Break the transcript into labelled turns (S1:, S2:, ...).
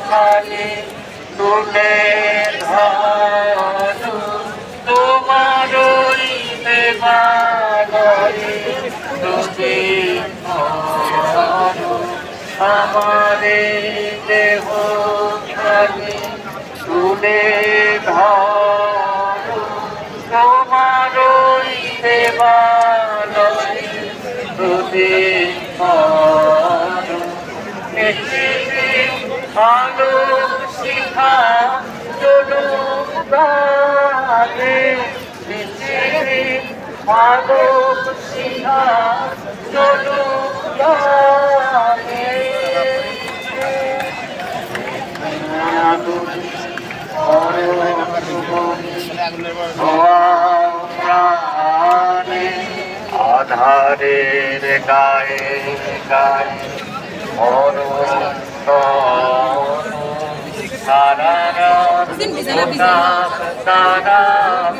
S1: খালি তুলে ধরো। তোমার তুমি আমারে দেহ খালি তুলে ধরো। তোমার দেবালয়ে তুমি ধরো আলো শিখা চলো গানে আলো শিখা চলো গানে প্রাণে আধারের গায়ে গায়ে। Sarana, Sarana, Sarana,